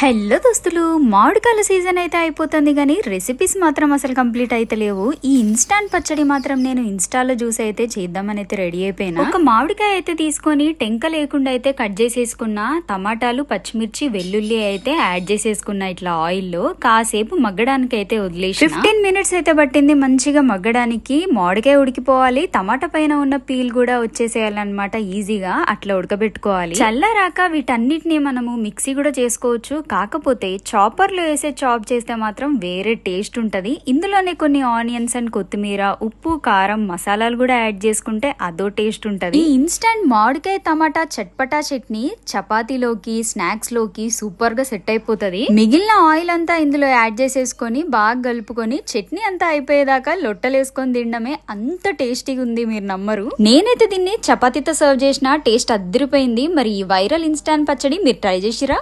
Hello దోస్తులు మామిడికాయల season అయితే అయిపోతుంది కానీ రెసిపీస్ మాత్రం అసలు కంప్లీట్ అయితే లేవు. ఈ ఇన్స్టాంట్ పచ్చడి మాత్రం నేను ఇన్స్టాలో చూసి అయితే చేద్దామని అయితే రెడీ అయిపోయినా. ఒక మామిడికాయ అయితే తీసుకొని టెంక లేకుండా అయితే కట్ చేసేసుకున్న టమాటాలు పచ్చిమిర్చి వెల్లుల్లి అయితే యాడ్ చేసేసుకున్నా ఇట్లా ఆయిల్లో కాసేపు మగ్గడానికి అయితే వదిలేసి ఫిఫ్టీన్ మినిట్స్ అయితే పట్టింది మంచిగా మగ్గడానికి. మామిడికాయ ఉడికిపోవాలి టమాటా పైన ఉన్న పీల్ కూడా వచ్చేసేయాలన్నమాట ఈజీగా అట్లా ఉడకబెట్టుకోవాలి. చల్లరాక వీటన్నిటిని మనము మిక్సీ కూడా చేసుకోవచ్చు. కాకపోతే చాపర్లో వేసే చాప్ చేస్తే మాత్రం వేరే టేస్ట్ ఉంటుంది. ఇందులోనే కొన్ని ఆనియన్స్ అండ్ కొత్తిమీర ఉప్పు కారం మసాలాలు కూడా యాడ్ చేసుకుంటే అదో టేస్ట్ ఉంటుంది. ఈ ఇన్స్టంట్ మామిడికాయ టమాటా చట్పటా చట్నీ చపాతీలోకి స్నాక్స్లోకి సూపర్గా సెట్ అయిపోతుంది. మిగిలిన ఆయిల్ అంతా ఇందులో యాడ్ చేసేసుకొని బాగా కలుపుకొని చట్నీ అంతా అయిపోయేదాకా లొట్టలేసుకొని తినడమే అంత టేస్టీగా ఉంది మీరు నమ్మరు. నేనైతే దీన్ని చపాతీతో సర్వ్ చేసిన టేస్ట్ అద్దరిపోయింది. మరి ఈ వైరల్ ఇన్స్టాంట్ పచ్చడి మీరు ట్రై చేసిరా?